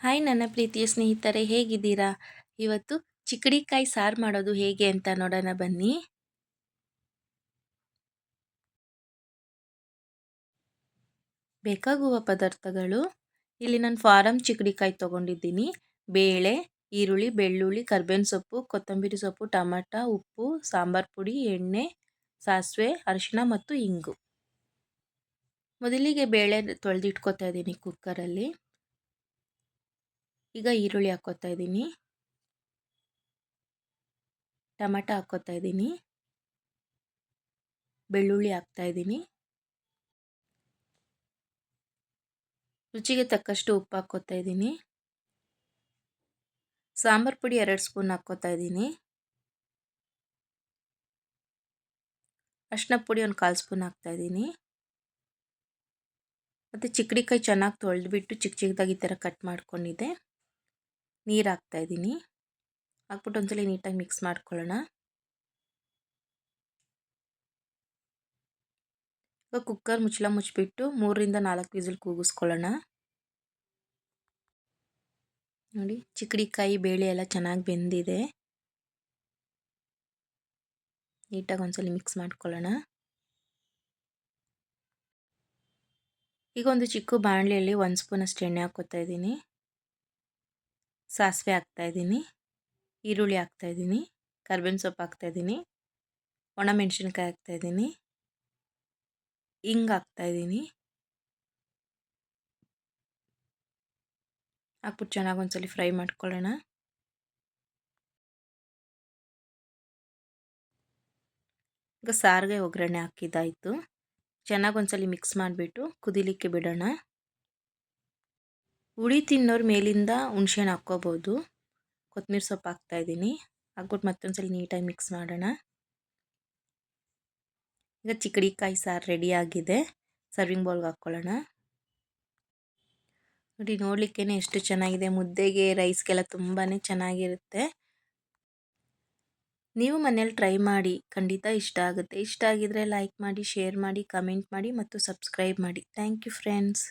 Hi ನನ್ನ ಪ್ರೀತಿಯ ಸ್ನೇಹಿತರೆ, ಹೇಗಿದ್ದೀರಾ? ಇವತ್ತು ಚಿಕ್ಕಡಿಕಾಯಿ ಸಾರು ಮಾಡೋದು ಹೇಗೆ ಅಂತ ನೋಡೋಣ ಬನ್ನಿ. ಬೇಕಾಗುವ ಪದಾರ್ಥಗಳು. ಇಲ್ಲಿ ನಾನು ಫಾರಂ ಚಿಕ್ಕಡಿಕಾಯಿ ತೊಗೊಂಡಿದ್ದೀನಿ. ಬೇಳೆ, ಈರುಳ್ಳಿ, ಬೆಳ್ಳುಳ್ಳಿ, ಕರ್ಬೇವಿನ ಸೊಪ್ಪು, ಕೊತ್ತಂಬರಿ ಸೊಪ್ಪು, ಟೊಮಟ, ಉಪ್ಪು, ಸಾಂಬಾರು ಪುಡಿ, ಎಣ್ಣೆ, ಸಾಸಿವೆ, ಅರಿಶಿಣ ಮತ್ತು ಇಂಗು. ಮೊದಲಿಗೆ ಬೇಳೆ ತೊಳೆದಿಟ್ಕೋತಾ ಇದ್ದೀನಿ ಕುಕ್ಕರಲ್ಲಿ ಈಗ ಈರುಳ್ಳಿ ಹಾಕ್ಕೋತಾ ಇದ್ದೀನಿ. ಟಮಟ ಹಾಕ್ಕೋತಾ ಇದ್ದೀನಿ. ಬೆಳ್ಳುಳ್ಳಿ ಹಾಕ್ತಾ ಇದ್ದೀನಿ. ರುಚಿಗೆ ತಕ್ಕಷ್ಟು ಉಪ್ಪು ಹಾಕ್ಕೋತಾ ಇದ್ದೀನಿ. ಸಾಂಬಾರು ಪುಡಿ ಎರಡು ಸ್ಪೂನ್ ಹಾಕ್ಕೋತಾ ಇದ್ದೀನಿ. ಅರ್ಶಿನ ಪುಡಿ ಒಂದು ಕಾಲು ಸ್ಪೂನ್ ಹಾಕ್ತಾ ಇದ್ದೀನಿ. ಮತ್ತು ಚಿಕ್ಕಡಿಕಾಯಿ ಚೆನ್ನಾಗಿ ತೊಳೆದ್ಬಿಟ್ಟು ಚಿಕ್ಕ ಚಿಕ್ಕದಾಗಿ ಈ ಥರ ಕಟ್ ಮಾಡ್ಕೊಂಡಿದ್ದೆ. ನೀರು ಹಾಕ್ತಾ ಇದ್ದೀನಿ. ಹಾಕ್ಬಿಟ್ಟು ಒಂದ್ಸಲ ನೀಟಾಗಿ ಮಿಕ್ಸ್ ಮಾಡ್ಕೊಳ್ಳೋಣ. ಇವಾಗ ಕುಕ್ಕರ್ ಮುಚ್ಚಳ ಮುಚ್ಚಿಬಿಟ್ಟು ಮೂರರಿಂದ ನಾಲ್ಕು ವಿಸಿಲ್ ಕೂಗಿಸ್ಕೊಳ್ಳೋಣ. ನೋಡಿ ಚಿಕ್ಕಡಿಕಾಯಿ ಬೇಳೆ ಎಲ್ಲ ಚೆನ್ನಾಗಿ ಬೆಂದಿದೆ. ನೀಟಾಗಿ ಒಂದ್ಸಲ ಮಿಕ್ಸ್ ಮಾಡ್ಕೊಳ್ಳೋಣ. ಈಗ ಒಂದು ಚಿಕ್ಕ ಬಾಣಲೆಯಲ್ಲಿ ಒಂದು ಸ್ಪೂನ್ ಅಷ್ಟು ಎಣ್ಣೆ ಹಾಕ್ಕೋತಾ ಇದ್ದೀನಿ. ಸಾಸಿವೆ ಹಾಕ್ತಾಯಿದ್ದೀನಿ ಈರುಳ್ಳಿ ಹಾಕ್ತಾಯಿದ್ದೀನಿ ಕರ್ಬೇವಿನ ಸೊಪ್ಪು ಹಾಕ್ತಾಯಿದ್ದೀನಿ ಒಣಮೆಣಸಿನ್ಕಾಯಿ ಹಾಕ್ತಾಯಿದ್ದೀನಿ ಹಿಂಗೆ ಹಾಕ್ತಾಯಿದ್ದೀನಿ ಹಾಕ್ಬಿಟ್ಟು ಚೆನ್ನಾಗಿ ಒಂದ್ಸಲ ಫ್ರೈ ಮಾಡ್ಕೊಳ್ಳೋಣ. ಈಗ ಸಾರಿಗೆ ಒಗ್ಗರಣೆ ಹಾಕಿದ್ದಾಯಿತು. ಚೆನ್ನಾಗಿ ಒಂದ್ಸಲ ಮಿಕ್ಸ್ ಮಾಡಿಬಿಟ್ಟು ಕುದಿಲಿಕ್ಕೆ ಬಿಡೋಣ. ಹುಳಿ ತಿನ್ನೋರು ಮೇಲಿಂದ ಹುಣ್ಸೆಹಣ್ಣು ಹಾಕ್ಕೋಬೋದು. ಕೊತ್ತಂಬರಿ ಸೊಪ್ಪು ಹಾಕ್ತಾಯಿದ್ದೀನಿ ಹಾಕ್ಬಿಟ್ಟು ಮತ್ತೊಂದು ಸಲ ನೀಟಾಗಿ ಮಿಕ್ಸ್ ಮಾಡೋಣ. ಈಗ ಚಿಕ್ಕಡಿಕಾಯಿ ಸಾರು ಆಗಿದೆ. ಸರ್ವಿಂಗ್ ಬೌಲ್ಗೆ ಹಾಕ್ಕೊಳ್ಳೋಣ. ನೋಡಿ ನೋಡಲಿಕ್ಕೇ ಎಷ್ಟು ಚೆನ್ನಾಗಿದೆ. ಮುದ್ದೆಗೆ ರೈಸ್ಗೆಲ್ಲ ತುಂಬಾ ಚೆನ್ನಾಗಿರುತ್ತೆ. ನೀವು ಮನೇಲಿ ಟ್ರೈ ಮಾಡಿ, ಖಂಡಿತ ಇಷ್ಟ ಆಗುತ್ತೆ. ಇಷ್ಟ ಆಗಿದ್ರೆ ಲೈಕ್ ಮಾಡಿ ಶೇರ್ ಮಾಡಿ ಕಮೆಂಟ್ ಮಾಡಿ ಮತ್ತು ಸಬ್ಸ್ಕ್ರೈಬ್ ಮಾಡಿ. Thank you friends